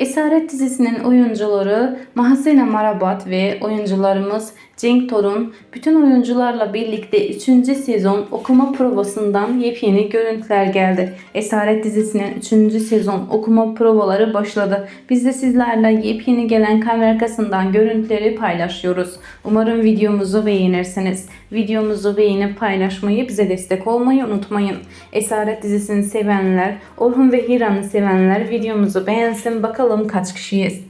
Esaret dizisinin oyuncuları Mahsene Marabat ve oyuncularımız Cenk Torun bütün oyuncularla birlikte 3. sezon okuma provasından yepyeni görüntüler geldi. Esaret dizisinin 3. sezon okuma provaları başladı. Biz de sizlerle yepyeni gelen kamera arkasından görüntüleri paylaşıyoruz. Umarım videomuzu beğenirsiniz. Videomuzu beğenip paylaşmayı, bize destek olmayı unutmayın. Esaret dizisini sevenler, Orhun ve Hira'nı sevenler videomuzu beğensin. Bakalım kaç kişiyiz.